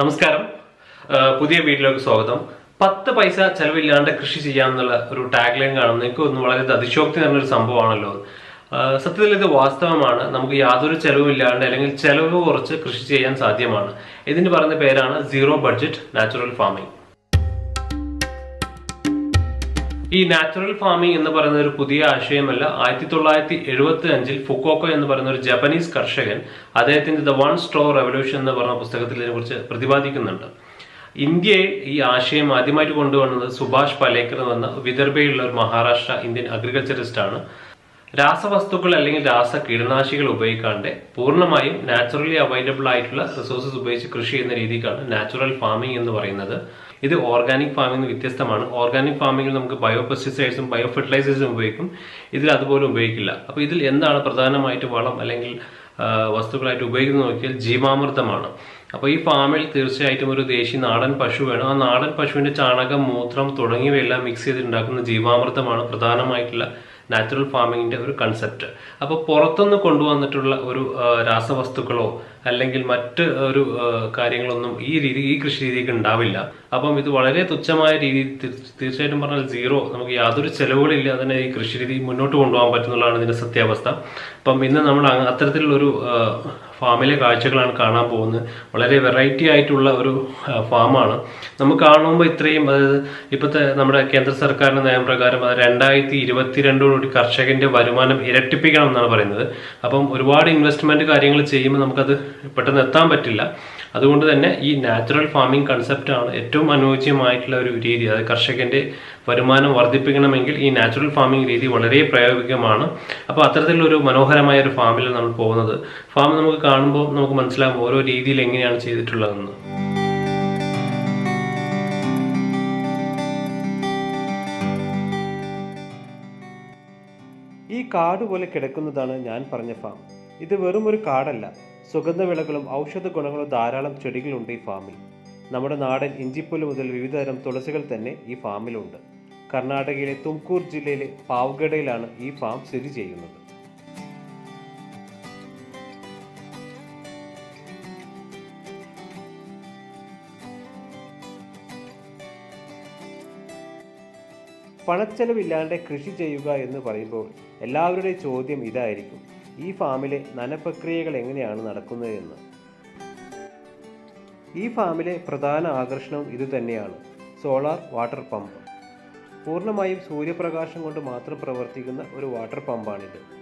നമസ്കാരം. പുതിയ വീട്ടിലേക്ക് സ്വാഗതം. പത്ത് പൈസ ചെലവില്ലാണ്ട് കൃഷി ചെയ്യാമെന്നുള്ള ഒരു ടാഗ് ലൈൻ കാണുന്നത് എനിക്ക് ഒന്ന് വളരെ അതിശോക്തി നിറഞ്ഞൊരു സംഭവമാണല്ലോ സത്യത്തിൽ ഇത് വാസ്തവമാണ്. നമുക്ക് യാതൊരു ചെലവുമില്ലാണ്ട് അല്ലെങ്കിൽ ചെലവ് കുറച്ച് കൃഷി ചെയ്യാൻ സാധ്യമാണ്. ഇതിന് പറയുന്ന പേരാണ് സീറോ ബഡ്ജറ്റ് നാച്ചുറൽ ഫാമിംഗ് ഈ നാച്ചുറൽ ഫാമിംഗ് എന്ന് പറയുന്ന ഒരു പുതിയ ആശയമല്ല. ആയിരത്തി തൊള്ളായിരത്തി എഴുപത്തി അഞ്ചിൽ ഫുക്കോക്കോ എന്ന് പറയുന്ന ഒരു ജപ്പനീസ് കർഷകൻ അദ്ദേഹത്തിന്റെ ദ വൺ സ്ട്രോ റെവല്യൂഷൻ എന്ന് പറഞ്ഞ പുസ്തകത്തിൽ ഇതിനെക്കുറിച്ച് പ്രതിപാദിക്കുന്നുണ്ട്. ഇന്ത്യയിൽ ഈ ആശയം ആദ്യമായിട്ട് കൊണ്ടുവന്നത് സുഭാഷ് പലേക്കർ എന്ന വിദർഭയിലുള്ള ഒരു മഹാരാഷ്ട്ര ഇന്ത്യൻ അഗ്രികൾച്ചറിസ്റ്റ് ആണ്. രാസവസ്തുക്കൾ അല്ലെങ്കിൽ രാസ കീടനാശികൾ ഉപയോഗിക്കാണ്ട് പൂർണമായും നാച്ചുറലി അവൈലബിൾ ആയിട്ടുള്ള റിസോഴ്സസ് ഉപയോഗിച്ച് കൃഷി ചെയ്യുന്ന രീതിക്കാണ് നാച്ചുറൽ ഫാമിംഗ് എന്ന് പറയുന്നത്. ഇത് ഓർഗാനിക് ഫാമിംഗ് വ്യത്യസ്തമാണ്. ഓർഗാനിക് ഫാമിംഗിൽ നമുക്ക് ബയോ പെസ്റ്റിസൈഡ്സും ബയോ ഫെർട്ടിലൈസേഴ്സും ഉപയോഗിക്കും. ഇതിൽ അതുപോലെ ഉപയോഗിക്കില്ല. അപ്പോൾ ഇതിൽ എന്താണ് പ്രധാനമായിട്ട് വളം അല്ലെങ്കിൽ വസ്തുക്കളായിട്ട് ഉപയോഗിക്കുന്നത് നോക്കിയാൽ ജീവാമൃതമാണ്. അപ്പോൾ ഈ ഫാമിൽ തീർച്ചയായിട്ടും ഒരു ദേശീയ നാടൻ പശു വേണം. ആ നാടൻ പശുവിന്റെ ചാണകം മൂത്രം തുടങ്ങിയവയെല്ലാം മിക്സ് ചെയ്തിട്ടുണ്ടാക്കുന്ന ജീവാമൃതമാണ് പ്രധാനമായിട്ടുള്ള നാച്ചുറൽ ഫാമിങ്ങിന്റെ ഒരു കൺസെപ്റ്റ് അപ്പോൾ പുറത്തുനിന്ന് കൊണ്ടുവന്നിട്ടുള്ള ഒരു രാസവസ്തുക്കളോ അല്ലെങ്കിൽ മറ്റ് ഒരു കാര്യങ്ങളൊന്നും ഈ രീതി ഈ കൃഷി രീതിക്ക് ഉണ്ടാവില്ല. അപ്പം ഇത് വളരെ തുച്ഛമായ രീതി തീർച്ചയായിട്ടും പറഞ്ഞാൽ സീറോ നമുക്ക് യാതൊരു ചെലവുകളില്ല തന്നെ ഈ കൃഷി രീതി മുന്നോട്ട് കൊണ്ടുപോകാൻ പറ്റുന്നതാണ് ഇതിന്റെ സത്യാവസ്ഥ. അപ്പം ഇന്ന് നമ്മൾ അത്തരത്തിലുള്ളൊരു ഫാമിലെ കാഴ്ചകളാണ് കാണാൻ പോകുന്നത്. വളരെ വെറൈറ്റി ആയിട്ടുള്ള ഒരു ഫാമാണ്. നമുക്ക് കാണുമ്പോൾ ഇത്രയും അതായത് ഇപ്പോഴത്തെ നമ്മുടെ കേന്ദ്ര സർക്കാരിന്റെ നയപ്രകാരം അത് രണ്ടായിരത്തി ഇരുപത്തിരണ്ടോടുകൂടി കർഷകന്റെ വരുമാനം ഇരട്ടിപ്പിക്കണം എന്നാണ് പറയുന്നത്. അപ്പം ഒരുപാട് ഇൻവെസ്റ്റ്മെന്റ് കാര്യങ്ങൾ ചെയ്യുമ്പോൾ നമുക്കത് പെട്ടെന്ന് എത്താൻ പറ്റില്ല. അതുകൊണ്ട് തന്നെ ഈ നാച്ചുറൽ ഫാമിംഗ് കൺസെപ്റ്റ് ആണ് ഏറ്റവും അനുയോജ്യമായിട്ടുള്ള ഒരു രീതി. അതായത് കർഷകന്റെ വരുമാനം വർദ്ധിപ്പിക്കണമെങ്കിൽ ഈ നാച്ചുറൽ ഫാമിംഗ് രീതി വളരെ പ്രായോഗികമാണ്. അപ്പോൾ അത്തരത്തിലൊരു മനോഹരമായ ഒരു ഫാമിൽ നമ്മൾ പോകുന്നത്. ഫാം നമുക്ക് കാണുമ്പോൾ നമുക്ക് മനസ്സിലാകും ഓരോ രീതിയിൽ എങ്ങനെയാണ് ചെയ്തിട്ടുള്ളതെന്ന്. ഈ കാട് പോലെ കിടക്കുന്നതാണ് ഞാൻ പറഞ്ഞ ഫാം ഇത് വെറും ഒരു കാടല്ല. സുഗന്ധവിളകളും ഔഷധ ഗുണങ്ങളും ധാരാളം ചെടികളുണ്ട് ഈ ഫാമിൽ. നമ്മുടെ നാടൻ ഇഞ്ചിപ്പുല്ല് മുതൽ വിവിധതരം തുളസികൾ തന്നെ ഈ ഫാമിലുണ്ട്. കർണാടകയിലെ തുംകൂർ ജില്ലയിലെ പാവ്ഗഡയിലാണ് ഈ ഫാം സ്ഥിതി ചെയ്യുന്നത്. പണച്ചെലവില്ലാണ്ട് കൃഷി ചെയ്യുക എന്ന് പറയുമ്പോൾ എല്ലാവരുടെയും ചോദ്യം ഇതായിരിക്കും. ഈ ഫാമിലെ നനപ്രക്രിയകൾ എങ്ങനെയാണ് നടക്കുന്നതെന്ന്. ഈ ഫാമിലെ പ്രധാന ആകർഷണവും ഇതുതന്നെയാണ് സോളാർ വാട്ടർ പമ്പ്. പൂർണമായും സൂര്യപ്രകാശം കൊണ്ട് മാത്രം പ്രവർത്തിക്കുന്ന ഒരു വാട്ടർ പമ്പാണിത്.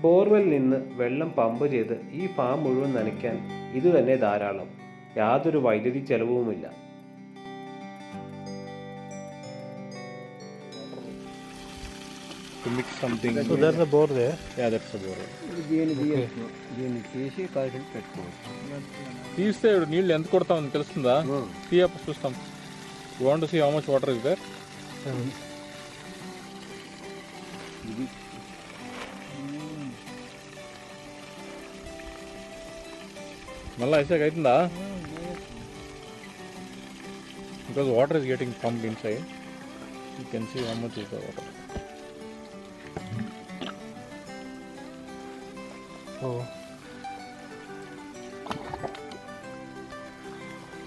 ബോർവെൽ നിന്ന് വെള്ളം പമ്പ് ചെയ്ത് ഈ ഫാം മുഴുവൻ നനയ്ക്കാൻ ഇതുതന്നെ ധാരാളം. യാതൊരു വൈദ്യുതി ചെലവുമില്ല to mix something. So there's a bore there. Yeah, that's the bore. దీన్ని తీసి కాయలు పెట్టుకోవచ్చు తీస్తే నీళ్ళు ఎంత కొడతామని తెలుస్తుందా తీయప్ప చూస్తాం you want see how much water is there మళ్ళీ ఐసాక్ అవుతుందా because water is getting pumped inside. You can see how much is the water. Oh.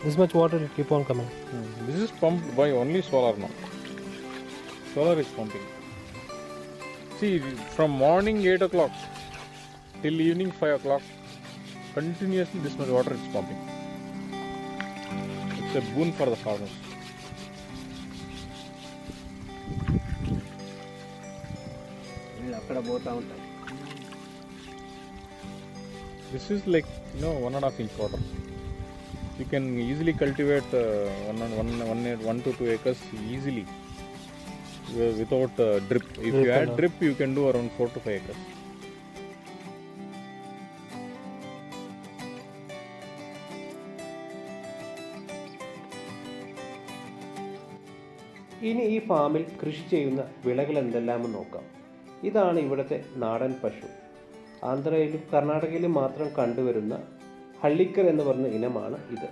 This much water will keep on coming. Hmm. This is pumped by only solar now. Solar is pumping. See from morning 8 o'clock till evening 5 o'clock continuously this much water is pumping. It's a boon for the farmers. నీళ్ళు అక్కడ పోతా ఉంటాయి This is like, you know, one and a half inch water. You can easily cultivate uh, one, and- one, one, one to two acres easily uh, without uh, drip. If you Drip add and all. drip, you can do around 4 to 5 acres. ഇനി ഈ ഫാമിൽ കൃഷി ചെയ്യുന്ന വിളകൾ എന്തെല്ലാമെന്ന് നോക്കാം. ഇതാണ് ഇവിടുത്തെ നാടൻ പശു. ആന്ധ്രയിലും കർണാടകയിലും മാത്രം കണ്ടുവരുന്ന ഹള്ളിക്കർ എന്ന് പറഞ്ഞ ഇനമാണ് ഇത്.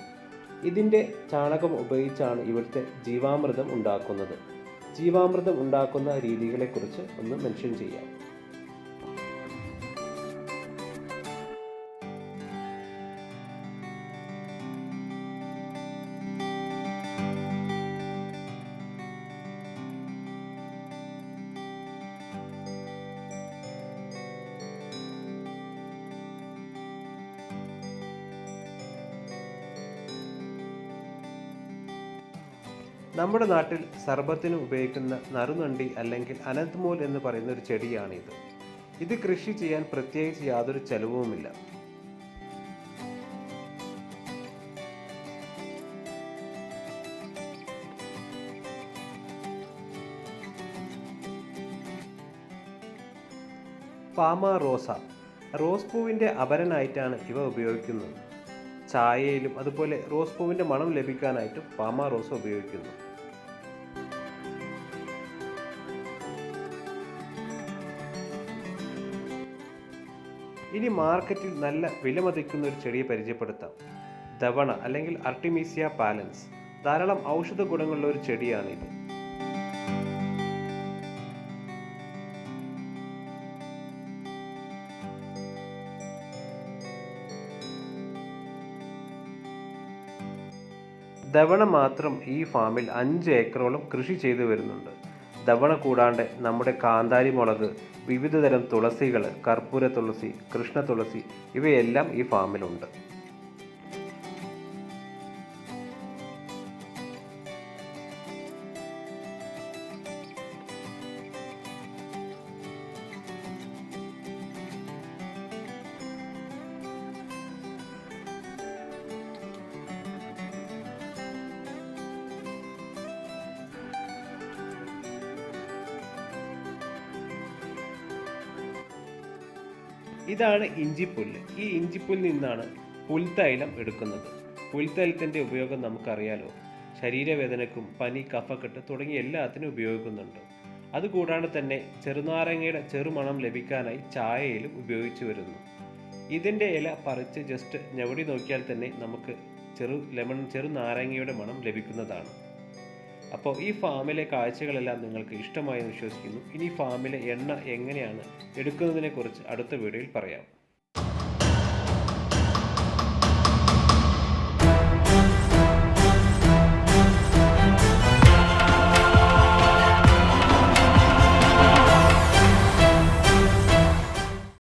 ഇതിന്റെ ചാണകം ഉപയോഗിച്ചാണ് ഇവിടുത്തെ ജീവാമൃതം ഉണ്ടാക്കുന്നത്. ജീവാമൃതം ഉണ്ടാക്കുന്ന രീതികളെക്കുറിച്ച് ഒന്ന് മെൻഷൻ ചെയ്യാം. നമ്മുടെ നാട്ടിൽ സർബത്തിന് ഉപയോഗിക്കുന്ന നറുനണ്ടി അല്ലെങ്കിൽ അനന്ത്മൂൽ എന്ന് പറയുന്ന ഒരു ചെടിയാണിത്. ഇത് കൃഷി ചെയ്യാൻ പ്രത്യേകിച്ച് യാതൊരു ചെലവുമില്ല. പാമ റോസ റോസ് പൂവിന്റെ അപരനായിട്ടാണ് ഇവ ഉപയോഗിക്കുന്നത്. ചായയിലും അതുപോലെ റോസ് പൂവിന്റെ മണം ലഭിക്കാനായിട്ടും പാമ റോസ ഉപയോഗിക്കുന്നു. ഇനി മാർക്കറ്റിൽ നല്ല വിലമതിക്കുന്ന ഒരു ചെടിയെ പരിചയപ്പെടുത്താം. ദവണ അല്ലെങ്കിൽ അർട്ടിമീസിയ പാലൻസ്. ധാരാളം ഔഷധ ഗുണങ്ങളുള്ള ഒരു ചെടിയാണിത് ദവണ മാത്രം ഈ ഫാമിൽ അഞ്ച് ഏക്കറോളം കൃഷി ചെയ്തു വരുന്നുണ്ട്. ദവണ കൂടാണ്ട് നമ്മുടെ കാന്താരി മുളക് വിവിധതരം തുളസികൾ കർപ്പൂര തുളസി കൃഷ്ണ തുളസി ഇവയെല്ലാം ഈ ഫാമിലുണ്ട്. ഇതാണ് ഇഞ്ചിപ്പുല്ല്. ഈ ഇഞ്ചിപ്പുല്ലിൽ നിന്നാണ് പുൽത്തൈലം എടുക്കുന്നത്. പുൽത്തൈലത്തിന്റെ ഉപയോഗം നമുക്കറിയാലോ. ശരീരവേദനക്കും പനി കഫക്കെട്ട് തുടങ്ങിയ എല്ലാത്തിനും ഉപയോഗിക്കുന്നുണ്ട്. അതുകൂടാതെ തന്നെ ചെറുനാരങ്ങയുടെ ചെറുമണം ലഭിക്കാനായി ചായയിലും ഉപയോഗിച്ചു വരുന്നു. ഇതിന്റെ ഇല പറിച്ച് ജസ്റ്റ് ഞവടി നോക്കിയാൽ തന്നെ നമുക്ക് ചെറു ലെമൺ ചെറുനാരങ്ങയുടെ മണം ലഭിക്കുന്നതാണ്. അപ്പോൾ ഈ ഫാമിലെ കാഴ്ചകളെല്ലാം നിങ്ങൾക്ക് ഇഷ്ടമായി വിശ്വസിക്കുന്നു. ഇനി ഫാമിലെ എണ്ണ എങ്ങനെയാണ് എടുക്കുന്നതിനെക്കുറിച്ച് അടുത്ത വീഡിയോയിൽ പറയാം.